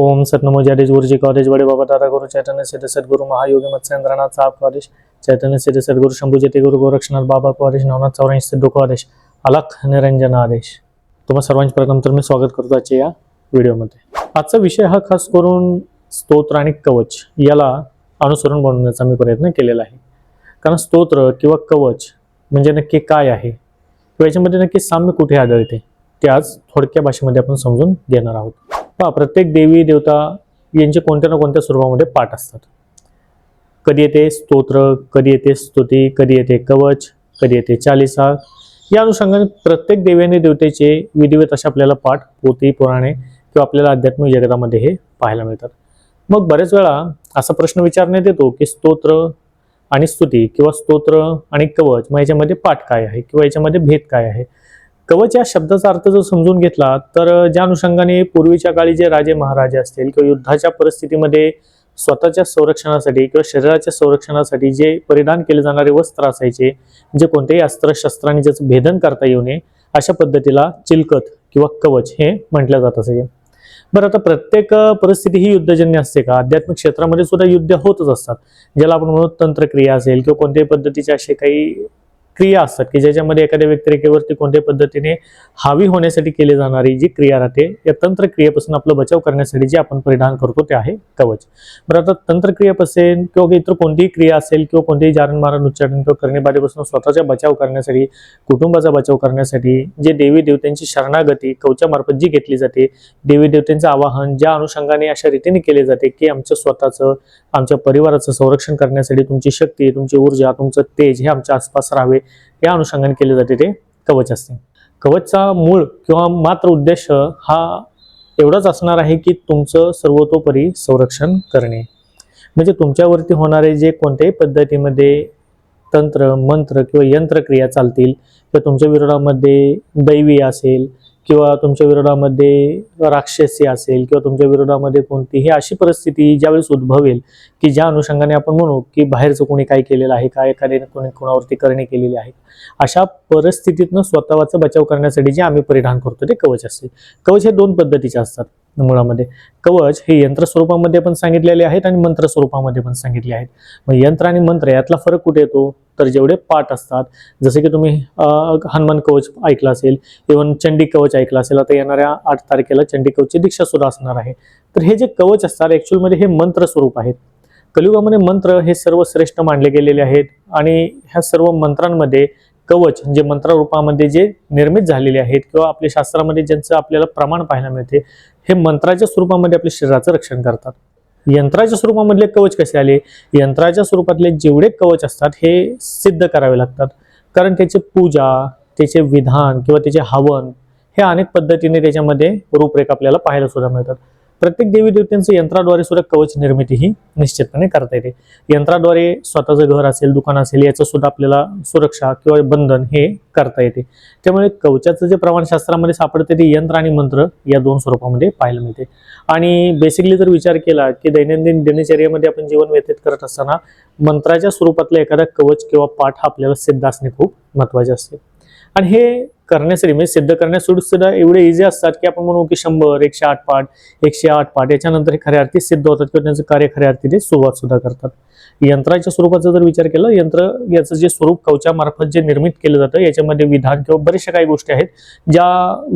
ओम सतनमो जडेज गुरुजी कॉलेज वडे बाबा दादा गुरु चैतन्य सिद्ध सद्गुरु महायोगी मत्स्येंद्रनाथ साहेब कॉलेज चैतन्य सिद्ध सद्गुरु शंभू जते गुरु गोरक्षनाथ बाबा कॉलेज नवनाथ चौऱ्याऐंशी सिद्धू कॉलेज अलख निरंजन आदेश तुम्हा सर्वांचे प्रथम तर मी स्वागत करतो आजच्या या व्हिडिओमध्ये. आजचा विषय हा खास करून स्तोत्र आणि कवच याला अनुसरून बनवण्याचा मी प्रयत्न केलेला आहे. कारण स्तोत्र किंवा कवच म्हणजे नक्की काय आहे? किंवा याच्यामध्ये नक्की साम्य कुठे आढळते? ते आज थोडक्या भाषेमध्ये आपण समजून घेणार आहोत. पहा प्रत्येक देवी देवता यांचे कोणत्या ना कोणत्या स्वरूपामध्ये पाठ असतात. कधी येते स्तोत्र कधी येते स्तुती कधी येते कवच कधी येते चालिसा. या अनुषंगाने प्रत्येक देवी आणि देवतेचे विधिवत असे आपल्याला पाठ पोती पुराणे किंवा आपल्याला आध्यात्मिक जगतामध्ये हे पाहायला मिळतात. मग बरेच वेळा असा प्रश्न विचारण्यात येतो की स्तोत्र आणि स्तुती किंवा स्तोत्र आणि कवच मग याच्यामध्ये पाठ काय आहे किंवा याच्यामध्ये भेद काय आहे? कवच या शब्दाचा अर्थ जर समजून घेतला तर ज्या अनुषंगाने पूर्वीच्या काळी जे राजे महाराजे असतील किंवा युद्धाच्या परिस्थितीमध्ये स्वतःच्या संरक्षणासाठी किंवा शरीराच्या संरक्षणासाठी जे परिधान केले जाणारे वस्त्र असायचे जे कोणत्याही अस्त्र शस्त्रांनी ज्याचं भेदन करता येऊ नये अशा पद्धतीला चिलकत किंवा कवच हे म्हटलं जात असे. बरं आता प्रत्येक परिस्थिती ही युद्धजन्य असते का? आध्यात्मिक क्षेत्रामध्ये सुद्धा युद्ध होतच असतात ज्याला आपण म्हणू तंत्रक्रिया असेल किंवा कोणत्याही पद्धतीचे असे काही क्रिया असतात की ज्याच्यामध्ये एखाद्या व्यक्तिरेखेवरती कोणत्या पद्धतीने हावी होण्यासाठी केली जाणारी जी क्रिया राहते या तंत्रक्रियेपासून आपला बचाव करण्यासाठी जे आपण परिधान करतो ते आहे कवच. बरं आता तंत्रक्रियेपासून किंवा इतर कोणतीही क्रिया असेल किंवा कोणतेही जारण मारण उच्चारण किंवा करणेबारीपासून स्वतःचा बचाव करण्यासाठी कुटुंबाचा बचाव करण्यासाठी जे देवी देवतांची शरणागती कवचामार्फत जी घेतली जाते देवी देवतांचं आवाहन ज्या अनुषंगाने अशा रीतीने केले जाते की आमचं स्वतःचं आमच्या परिवाराचं संरक्षण करण्यासाठी तुमची शक्ती तुमची ऊर्जा तुमचं तेज हे आमच्या आसपास राहावे या अनुषंगाने केले जाते ते कवच असते. कवचचा मूळ किंवा मात्र उद्देश हा एवढाच असणार आहे की तुमचं सर्वतोपरी संरक्षण करणे. म्हणजे तुमच्यावरती होणारे जे कोणत्याही पद्धतीमध्ये तंत्र मंत्र किंवा यंत्रक्रिया चालतील तर तुमच्या विरोधामध्ये दैवी असेल किंवा तुमच्या विरोधामध्ये राक्षसी असेल किंवा तुमच्या विरोधामध्ये कोणतीही अशी परिस्थिती ज्यावेळेस उद्भवेल की ज्या अनुषंगाने आपण म्हणू की बाहेरचं कोणी काय केलेलं आहे का एखाद्याने कोणी कोणावरती करणे केलेली आहे अशा परिस्थितीतनं स्वतःचा बचाव करण्यासाठी जे आम्ही परिधान करतो ते कवच असते. कवच हे दोन पद्धतीचे असतात मुळामध्ये. कवच हे यंत्र स्वरूपामध्ये पण सांगितलेले आहेत आणि मंत्र स्वरूपामध्ये पण सांगितले आहेत. मग यंत्र आणि मंत्र यातला फरक कुठे येतो? तर जेवढे पाठ असतात जसे की तुम्ही हनुमान कवच ऐकलं असेल इवन चंडी कवच ऐकलं असेल आता येणाऱ्या आठ तारखेला चंडी कवचची दीक्षा सुद्धा असणार आहे. तर हे जे कवच असतात ॲक्च्युअलमध्ये हे मंत्र स्वरूप आहेत. कलियुगामध्ये मंत्र हे सर्व श्रेष्ठ मानले गेलेले आहेत आणि ह्या सर्व मंत्रांमध्ये कवच जे मंत्रारूपामध्ये जे निर्मित झालेले आहेत किंवा आपल्या शास्त्रामध्ये ज्यांचं आपल्याला प्रमाण पाहायला मिळते हे मंत्राच्या स्वरूपामध्ये आपल्या शरीराचं रक्षण करतात. यंत्राच्या स्वरूपामधले कवच कसे आले? यंत्राच्या स्वरूपातले जेवढे कवच असतात हे सिद्ध करावे लागतात. कारण त्याची पूजा त्याचे विधान किंवा त्याचे हवन हे अनेक पद्धतीने त्याच्यामध्ये रूपरेखा आपल्याला पाहायला सुद्धा मिळतात. प्रत्येक देवी देवतेंचं यंत्राद्वारे सुद्धा कवच निर्मिती ही निश्चितपणे करता येते. यंत्राद्वारे स्वतःचं घर असेल दुकान असेल याचं सुद्धा आपल्याला सुरक्षा किंवा बंधन हे करता येते. त्यामुळे कवचाचं जे प्रमाण शास्त्रामध्ये सापडते ते यंत्र आणि मंत्र या दोन स्वरूपामध्ये पाहायला मिळते. आणि बेसिकली जर विचार केला की दैनंदिन दिनचर्यामध्ये आपण जीवन व्यतीत करत असताना मंत्राच्या स्वरूपातलं एखादा कवच किंवा पाठ हा आपल्याला सिद्ध असणे खूप महत्त्वाचे असते. आणि हे करण्यासाठी म्हणजे सिद्ध करण्यासाठी सुद्धा एवढे इझी असतात की आपण म्हणू की शंभर एकशे आठ पाठ एकशे आठ पाठ याच्यानंतर हे खऱ्या अर्थी सिद्ध होतात किंवा त्यांचं कार्य खऱ्या अर्थी ते सुरुवात सुद्धा करतात. यंत्राच्या स्वरूपाचा जर विचार केला यंत्र याचं जे स्वरूप कवचामार्फत जे निर्मित केलं जातं याच्यामध्ये विधान किंवा बऱ्याचशा काही गोष्टी आहेत ज्या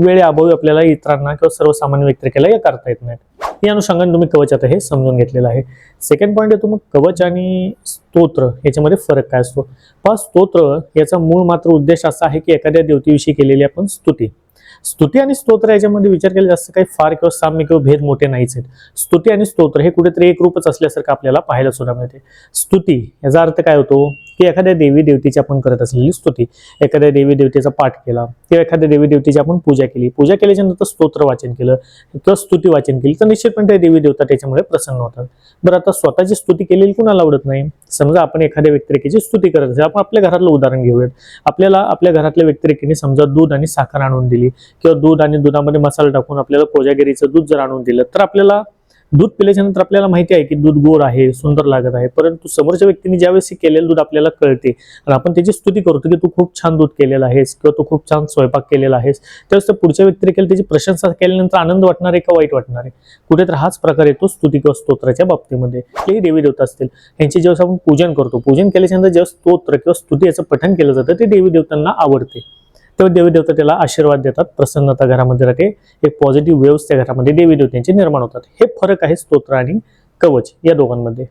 वेळेअभावी आपल्याला इतरांना किंवा सर्वसामान्य व्यक्तिरेखेला या करता येत नाहीत. या अनुषंगाने तुम्ही कवच आता हे समजून घेतलेलं आहे. सेकंड पॉईंट येतो मग कवच आणि स्तोत्र याच्यामध्ये फरक काय असतो? पहा स्तोत्र याचा मूळ मात्र उद्देश असा आहे की एखाद्या देवतेविषयी केलेली आपण स्तुती. स्तुती आणि स्तोत्र याच्यामध्ये विचार केला जास्त काही फार किंवा साम्य किंवा भेद मोठे नाहीच आहेत. स्तुती आणि स्तोत्र हे कुठेतरी एक रूपच असल्यासारखं आपल्याला पाहायला सुद्धा मिळते. स्तुती याचा अर्थ काय होतो? की एखाद्या देवी देवतेची आपण करत असलेली स्तुती एखाद्या देवी देवतेचा पाठ केला किंवा एखाद्या देवी देवतेची आपण पूजा केली. पूजा केल्याच्यानंतर स्तोत्र वाचन केलं किंवा स्तुती वाचन केली तर निश्चितपणे त्या देवी देवता त्याच्यामुळे प्रसन्न होतात. बरं आता स्वतःची स्तुती केलेली कुणाला आवडत नाही? समजा आपण एखाद्या व्यक्तिरेखेची स्तुती करत असेल आपण आपल्या घरातलं उदाहरण घेऊयात. आपल्याला आपल्या घरातल्या व्यक्तिरेखेने समजा दूध आणि साखर आणून दिली किंवा दूध आणि दुधामध्ये मसाला टाकून आपल्याला कोजागिरीचं दूध जर आणून दिलं तर आपल्याला दूध पिल्याच्या नंतर आपल्याला माहिती आहे की दूध गोड आहे सुंदर लागत आहे परंतु समोरच्या व्यक्तीने ज्यावेळेस केलेलं दूध आपल्याला कळते आणि आपण त्याची स्तुती करतो की तू खूप छान दूध केलेलं आहेस किंवा तू खूप छान स्वयंपाक केलेला आहेस. त्यावेळेस त्या पुढच्या व्यक्तीने केलं त्याची प्रशंसा केल्यानंतर आनंद वाटणार आहे का वाईट वाटणार आहे? कुठे तर हाच प्रकार येतो स्तुती किंवा स्तोत्राच्या बाबतीमध्ये. कुठलेही देवी देवता असतील. यांचे ज्यावेळेस आपण पूजन करतो पूजन केल्याच्यानंतर जेव्हा स्तोत्र किंवा स्तुती याचं पठण केलं जातं ते देवी देवतांना आवडते. तेव्हा देवी देवता त्याला आशीर्वाद देतात प्रसन्नता घरामध्ये राहते एक पॉझिटिव्ह वेव्स त्या घरामध्ये देवीदेवतांचे निर्माण होतात. हे फरक आहे स्तोत्र आणि कवच या दोघांमध्ये.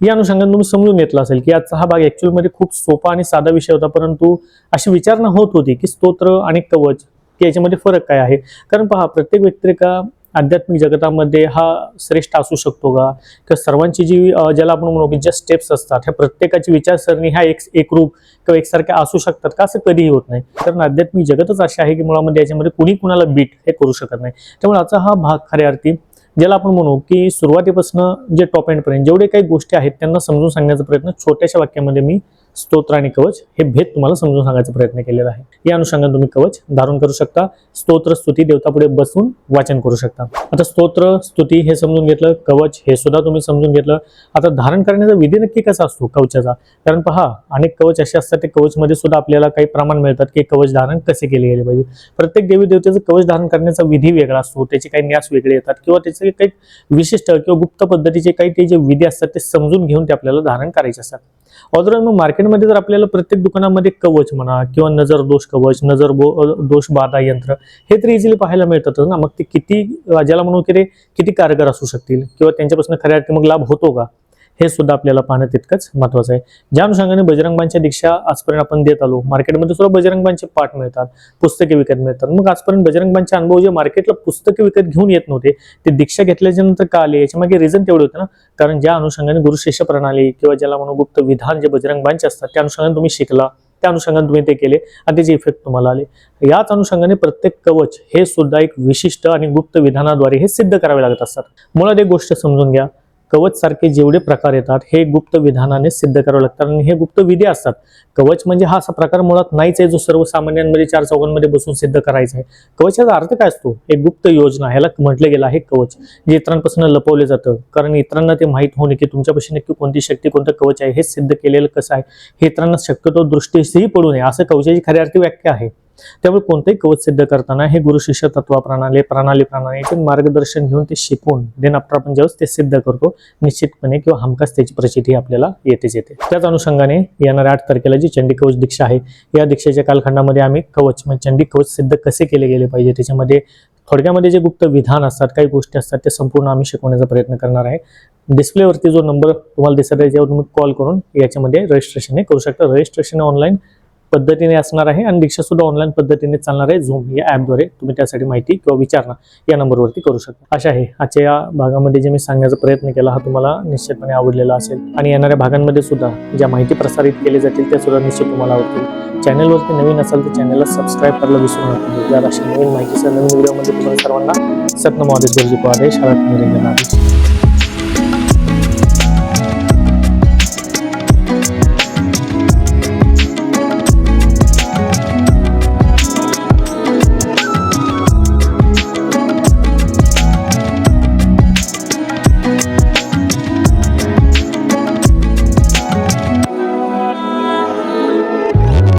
या अनुषंगाने तुम्ही समजून घेतला असेल की आजचा हा भाग ऍक्च्युअलमध्ये खूप सोपा आणि साधा विषय होता परंतु अशी विचारणा होत होती की स्तोत्र आणि कवच की याच्यामध्ये फरक काय आहे? कारण पहा प्रत्येक व्यक्तिरेखा का आध्यात्मिक जगतामध्ये हा श्रेष्ठ असू शकतो का? किंवा सर्वांची जी ज्याला आपण म्हणू की ज्या स्टेप्स असतात ह्या प्रत्येकाची विचारसरणी ह्या एक एकरूप किंवा एकसारख्या असू शकतात का? असं कधीही होत नाही. कारण आध्यात्मिक जगतच अशी आहे की मुळामध्ये याच्यामध्ये कुणी कुणाला बीट हे करू शकत नाही. त्यामुळे आजचा हा भाग खऱ्या अर्थी ज्याला आपण म्हणू की सुरुवातीपासून जे टॉप एंडपर्यंत जेवढे काही गोष्टी आहेत त्यांना समजून सांगण्याचा प्रयत्न छोट्याशा वाक्यामध्ये मी स्तोत्र आणि कवच हे भेद तुम्हाला समजून सांगायचा प्रयत्न केलेला आहे. या अनुषंगाने तुम्ही कवच धारण करू शकता स्तोत्र स्तुती देवतापुढे बसून वाचन करू शकता. आता स्तोत्र स्तुती हे समजून घेतलं कवच हे सुद्धा तुम्ही समजून घेतलं. आता धारण करण्याचा विधी नक्की कसा असतो कवचाचा? कारण पहा अनेक कवच असे असतात ते कवचमध्ये सुद्धा आपल्याला काही प्रमाण मिळतात की कवच धारण कसे केले गेले पाहिजे. प्रत्येक देवी देवतेचं कवच धारण करण्याचा विधी वेगळा असतो त्याचे काही न्यास वेगळे येतात किंवा त्याचे काही विशिष्ट किंवा गुप्त पद्धतीचे काही ते जे विधी असतात ते समजून घेऊन ते आपल्याला धारण करायचे असतात. मग मार्केटमध्ये जर आपल्याला प्रत्येक दुकानामध्ये कवच म्हणा किंवा नजर दोष कवच नजर बो दोष बाधा यंत्र हे तर इझिली पाहायला मिळतातच ना. मग ते किती ज्याला म्हणू की ते किती कारगर असू शकतील? किंवा त्यांच्यापासून खऱ्या अर्थी मग लाभ होतो का? हे सुद्धा आपल्याला पाहणं तितकंच महत्वाचं आहे. ज्या अनुषंगाने बजरंगबांच्या दीक्षा आजपर्यंत आपण देत आलो. मार्केटमध्ये सुद्धा बजरंगबांचे पाठ मिळतात पुस्तके विकत मिळतात. मग आजपर्यंत बजरंगबांचे अनुभव जे मार्केटला पुस्तके विकत घेऊन येत नव्हते ते दीक्षा घेतल्याच्या नंतर का आले? याच्यामागे रिझन तेवढे होते ना. कारण ज्या अनुषंगाने गुरु शिष्य प्रणाली किंवा ज्याला म्हणू गुप्त विधान जे बजरंगबांचे असतात त्या अनुषंगाने तुम्ही शिकला. त्या अनुषंगाने तुम्ही ते केले आणि त्याचे इफेक्ट तुम्हाला आले. याच अनुषंगाने प्रत्येक कवच हे सुद्धा एक विशिष्ट आणि गुप्त विधानाद्वारे हे सिद्ध करावे लागत असतात. मुळात एक गोष्ट समजून घ्या. कवच सारखे जेवढे प्रकार येतात हे गुप्त विधानाने सिद्ध करावे लागतात आणि हे गुप्त विधी असतात. कवच म्हणजे हा असा प्रकार मुळात नाहीच आहे जो सर्वसामान्यांमध्ये चार चौघांमध्ये बसून सिद्ध करायचा आहे. कवचाचा अर्थ काय असतो? एक गुप्त योजना ह्याला म्हटलं गेलं आहे कवच. जे इतरांपासून लपवले जातं. कारण इतरांना ते माहीत होणे की तुमच्यापाशी नक्की कोणती शक्ती कोणतं कवच आहे हे सिद्ध केलेलं कसं आहे? हे इतरांना शक्यतो दृष्टीसही पडू नये. असं कवचाची खऱ्या अर्थी व्याख्या आहे. त्यामुळे कोणतेही कवच सिद्ध करताना हे गुरु शिष्य तत्व प्रणाली प्रणाली प्रणाली मार्गदर्शन घेऊन ते शिकून देन आफ्टर आपण ज्यावेळेस ते सिद्ध करतो निश्चितपणे किंवा हमखास त्याची प्रचिती आपल्याला येतेच येते. त्याच अनुषंगाने येणाऱ्या आठ तारखेला जी चंडी कवच दीक्षा आहे या दीक्षेच्या कालखंडामध्ये आम्ही कवच म्हणजे चंडी कवच सिद्ध कसे केले गेले पाहिजे त्याच्यामध्ये थोडक्यामध्ये जे गुप्त विधान असतात काही गोष्टी असतात ते संपूर्ण आम्ही शिकवण्याचा प्रयत्न करणार आहे. डिस्प्लेवरती जो नंबर तुम्हाला दिसत आहे त्यावर तुम्ही कॉल करून याच्यामध्ये रजिस्ट्रेशन हे करू शकता. रजिस्ट्रेशन ऑनलाईन पद्धतीने असणार आहे आणि दीक्षा सुद्धा ऑनलाईन पद्धतीने चालणार आहे झूम या ॲपद्वारे तुम्ही त्यासाठी माहिती किंवा विचारणा या नंबरवरती करू शकता. अशा आहे. आजच्या या भागामध्ये जे मी सांगण्याचा प्रयत्न केला हा तुम्हाला निश्चितपणे आवडलेला असेल. आणि येणाऱ्या भागांमध्ये सुद्धा ज्या माहिती प्रसारित केली जातील त्या सुद्धा निश्चित तुम्हाला आवडतील. चॅनलवरती नवीन असाल तर चॅनलला सबस्क्राईब करायला विसरू नका. ज्या अशा नवीन माहितीसह नवीन व्हिडिओमध्ये तुम्हाला सर्वांना सत्नम आदेश गरजू आदेश निरंजन आदेश